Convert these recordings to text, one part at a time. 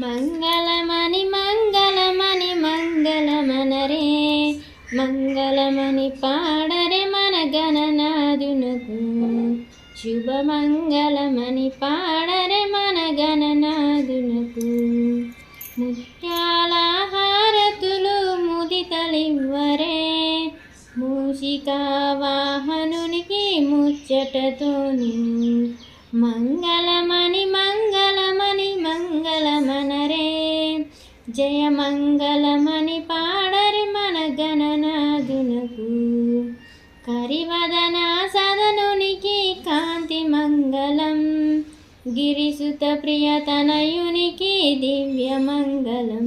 మంగళమణి మంగళమణి మంగళమనరే. మంగళమణి పాడరే మన గణనాదునకు శుభమంగళమణి పాడరే మన గణనాదునకు ముత్యాల హారతులు ముదితలివ్వరే. మూషికా వాహనునికి ముచ్చటతోని. మంగళమణి మంగళ మంగళమనరే. జయ మంగళమని పాడరి మన గణనాథునకు. కరివదన సదనునికి కాంతి మంగళం. గిరిసుత ప్రియతనయునికి దివ్య మంగళం.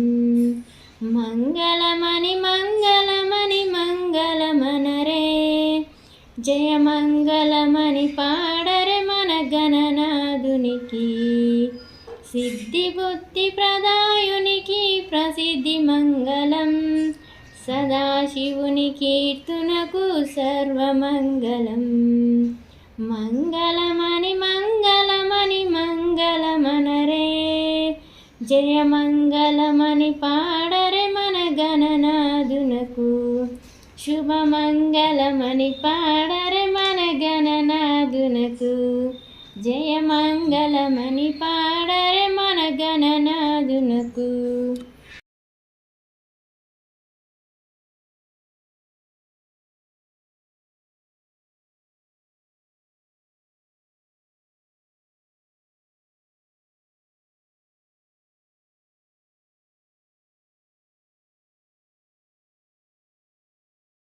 మంగళమణి మంగళమణి మంగళమనరే. జయ మంగళమణి పాడరే మన గణనాథునికి. సిద్ధి బుద్ధి ప్రదాయునికి ప్రసిద్ధి మంగళం. సదాశివుని కీర్తునకు సర్వమంగళం. మంగళమణి మంగళమణి మంగళమనరే. జయమంగలమణి పాడరే మన గణనాదునకు శుభమంగళమని పాడరే మన గణనాదునకు జయ మంగళమని